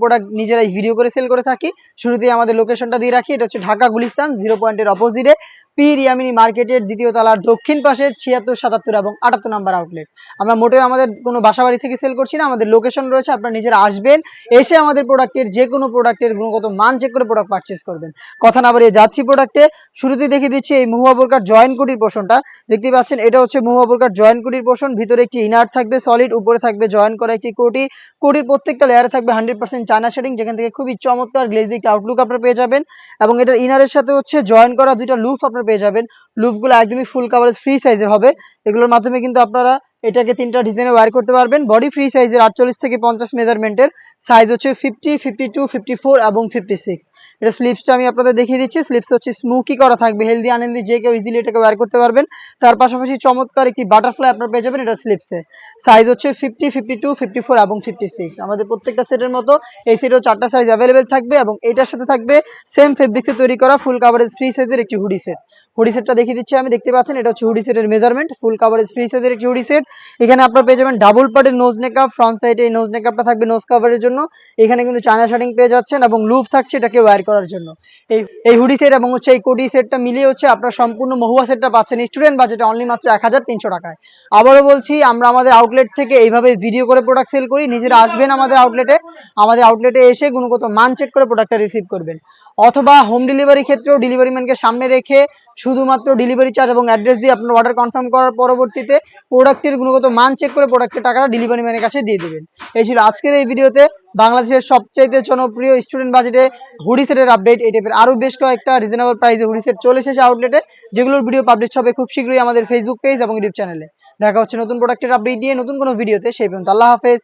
Product নিজেরাই video করে sell করে থাকি। শুরুতেই আমাদের লোকেশনটা দিয়ে রাখি। এটা হচ্ছে ঢাকা গুলিস্তান জিরো পয়েন্টের অপোজিটে পি রিয়ামিনি মার্কেটের দ্বিতীয় তলার দক্ষিণ পাশে ছিয়াত্তর, সাতাত্তর এবং আটাত্তর নাম্বার আউটলেট আমরা মোটেও আমাদের কোনো বাসাবাড়ি থেকে সেল করছি না, আমাদের লোকেশন রয়েছে, আপনারা নিজেরা আসবেন, এসে আমাদের প্রোডাক্টের যে কোনো প্রোডাক্টের গুণগত মান চেক করে প্রোডাক্ট পারচেস করবেন। কথা না বাড়িয়ে যাচ্ছি প্রোডাক্টে শুরুতেই দেখিয়ে দিচ্ছি এই মুহুয়া বোরকার জয়েন্ট কুটির পোষণটা দেখতে পাচ্ছেন, এটা হচ্ছে মুহুয়া বোরকার জয়েন্ট কুটির পোষণ ভিতরে একটি ইনার থাকবে সলিড উপরে থাকবে জয়েন করা একটি কোটি। কোটির প্রত্যেকটা লেয়ারে থাকবে হান্ড্রেড পার্সেন্ট চায়না শেডিং যেখান থেকে খুবই চমৎকার গ্লেজি একটা আউটলুক আপনারা পেয়ে যাবেন। এবং এটার ইনারের সাথে হচ্ছে জয়েন করা দুইটা লুফ আপনারা পেয়ে যাবেন। লুপগুলো একদমই ফুল কাভারেজ ফ্রি সাইজের হবে। এগুলোর মাধ্যমে কিন্তু আপনারা এটাকে তিনটা ডিজাইনে ওয়ার করতে পারবেন। বডি ফ্রি সাইজের আটচল্লিশ থেকে পঞ্চাশ মেজারমেন্টের সাইজ হচ্ছে fifty fifty two fifty four এবং ফিফটি সিক্স এটা স্লিপসটা আমি আপনাদের দেখিয়ে দিচ্ছি। স্লিপস হচ্ছে স্মুকি করা থাকবে হেলদি আনহেলদি যে কেউ ইজিলি এটাকে ওয়্যার করতে পারবেন। তার পাশাপাশি চমৎকার একটি বাটারফ্লাই আপনারা পেয়ে যাবেন এটা স্লিপসে সাইজ হচ্ছে fifty fifty two fifty four এবং ফিফটি সিক্স আমাদের প্রত্যেকটা সেটের মতো এই সেটেও চারটা সাইজ অ্যাভেলেবেল থাকবে এবং এটার সাথে থাকবে সেম ফেব্রিক্সে তৈরি করা ফুল কাভারেজ ফ্রি সাইজের একটি হুডি সেট হুডি সেটটা দেখিয়ে দিচ্ছি আমি, দেখতে পাচ্ছেন এটা হচ্ছে হুডি সেটের মেজারমেন্ট ফুল কাভারেজ ফ্রি সাইজের একটি হুডি সেট এখানে আপনারা পেয়ে যাবেন ডাবল পার্টের নোজ নেকআপ ফ্রন্ট সাইডে এই নোজ নেকআপটা থাকবে নোজ কাভারের জন্য। এখানে কিন্তু চায়না শার্টিং পেয়ে যাচ্ছেন এবং লুপ থাকছে এটাকে ওয়্যার করার জন্য। এই এই হুডি সেট এবং হচ্ছে এই কোটি সেটটা মিলিয়ে হচ্ছে আপনার সম্পূর্ণ মহুয়া সেটটা পাচ্ছেন স্টুডেন্ট বাজেটে অনলি মাত্র এক হাজার তিনশো টাকায়। আবারও বলছি, আমরা আমাদের আউটলেট থেকে এইভাবে ভিডিও করে প্রোডাক্ট সেল করি, নিজেরা আসবেন আমাদের আউটলেটে আমাদের আউটলেটে এসে গুণগত মান চেক করে প্রোডাক্টটা রিসিভ করবেন। অথবা হোম ডেলিভারি ক্ষেত্রেও ডেলিভারি ম্যানকে সামনে রেখে শুধুমাত্র ডেলিভারি চার্জ এবং অ্যাড্রেস দিয়ে আপনার অর্ডার কনফার্ম করার পরবর্তীতে প্রোডাক্টের গুণগত মান চেক করে প্রোডাক্টের টাকাটা ডেলিভারি ম্যানের কাছে দিয়ে দেবেন। এই ছিল আজকের এই ভিডিওতে বাংলাদেশের সবচাইতে জনপ্রিয় স্টুডেন্ট বাজেটে হুডি সেটের আপডেট এই টাইপের আরও বেশ কয়েকটা রিজনেবল প্রাইসে হুডি সেট চলে এসেছে আউটলেটে যেগুলোর ভিডিও পাবলিশ হবে খুব শীঘ্রই আমাদের ফেসবুক পেজ এবং ইউটিউব চ্যানেলে দেখা হচ্ছে নতুন প্রোডাক্টের আপডেট দিয়ে নতুন কোনো ভিডিওতে সেই পর্যন্ত আল্লাহ হাফেজ।